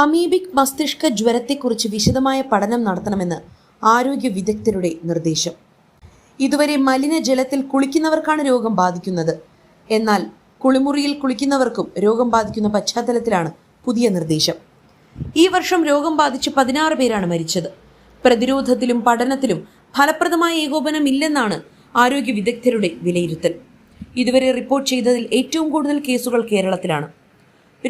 Amoebic മസ്തിഷ്ക ജ്വരത്തെക്കുറിച്ച് വിശദമായ പഠനം നടത്തണമെന്ന് ആരോഗ്യ വിദഗ്ധരുടെ നിർദ്ദേശം. ഇതുവരെ മലിനജലത്തിൽ കുളിക്കുന്നവർക്കാണ് രോഗം ബാധിക്കുന്നത്. എന്നാൽ കുളിമുറിയിൽ കുളിക്കുന്നവർക്കും രോഗം ബാധിക്കുന്ന പശ്ചാത്തലത്തിലാണ് പുതിയ നിർദ്ദേശം. ഈ വർഷം രോഗം ബാധിച്ച് പതിനാറ് പേരാണ് മരിച്ചത്. പ്രതിരോധത്തിലും പഠനത്തിലും ഫലപ്രദമായ ഏകോപനം ഇല്ലെന്നാണ് ആരോഗ്യ വിദഗ്ധരുടെ വിലയിരുത്തൽ. ഇതുവരെ റിപ്പോർട്ട് ചെയ്തതിൽ ഏറ്റവും കൂടുതൽ കേസുകൾ കേരളത്തിലാണ്.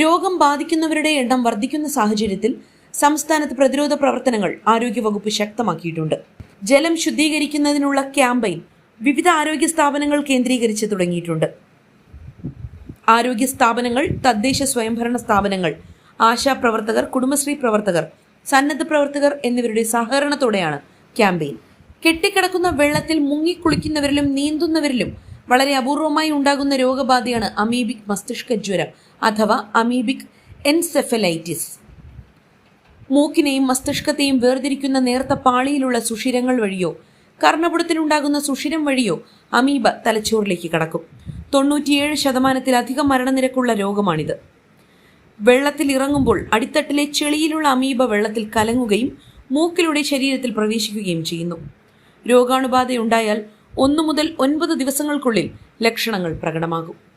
രോഗം ബാധിക്കുന്നവരുടെ എണ്ണം വർദ്ധിക്കുന്ന സാഹചര്യത്തിൽ സംസ്ഥാനത്ത് പ്രതിരോധ പ്രവർത്തനങ്ങൾ ആരോഗ്യവകുപ്പ് ശക്തമാക്കിയിട്ടുണ്ട്. ജലം ശുദ്ധീകരിക്കുന്നതിനുള്ള ക്യാമ്പയിൻ വിവിധ ആരോഗ്യ സ്ഥാപനങ്ങൾ കേന്ദ്രീകരിച്ച് തുടങ്ങിയിട്ടുണ്ട്. ആരോഗ്യ സ്ഥാപനങ്ങൾ തദ്ദേശ സ്വയംഭരണ സ്ഥാപനങ്ങൾ ആശാ പ്രവർത്തകർ കുടുംബശ്രീ പ്രവർത്തകർ സന്നദ്ധ പ്രവർത്തകർ എന്നിവരുടെ സഹകരണത്തോടെയാണ് ക്യാമ്പയിൻ. കെട്ടിക്കിടക്കുന്ന വെള്ളത്തിൽ മുങ്ങിക്കുളിക്കുന്നവരിലും നീന്തുന്നവരിലും വളരെ അപൂർവമായി ഉണ്ടാകുന്ന രോഗബാധയാണ് അമീബിക് മസ്തിഷ്ക ജ്വരം അഥവാ അമീബിക് എൻസെഫലൈറ്റിസ്. മൂക്കിനെയും മസ്തിഷ്കത്തെയും വേർതിരിക്കുന്ന നേർത്ത പാളിയിലുള്ള സുഷിരങ്ങൾ വഴിയോ കർണപുടത്തിലുണ്ടാകുന്ന സുഷിരം വഴിയോ അമീബ തലച്ചോറിലേക്ക് കടക്കും. തൊണ്ണൂറ്റിയേഴ് ശതമാനത്തിലധികം മരണനിരക്കുള്ള രോഗമാണിത്. വെള്ളത്തിൽ ഇറങ്ങുമ്പോൾ അടിത്തട്ടിലെ ചെളിയിലുള്ള അമീബ വെള്ളത്തിൽ കലങ്ങുകയും മൂക്കിലൂടെ ശരീരത്തിൽ പ്രവേശിക്കുകയും ചെയ്യുന്നു. രോഗാണുബാധയുണ്ടായാൽ ഒന്നു മുതൽ ഒൻപത് ദിവസങ്ങൾക്കുള്ളിൽ ലക്ഷണങ്ങൾ പ്രകടമാകും.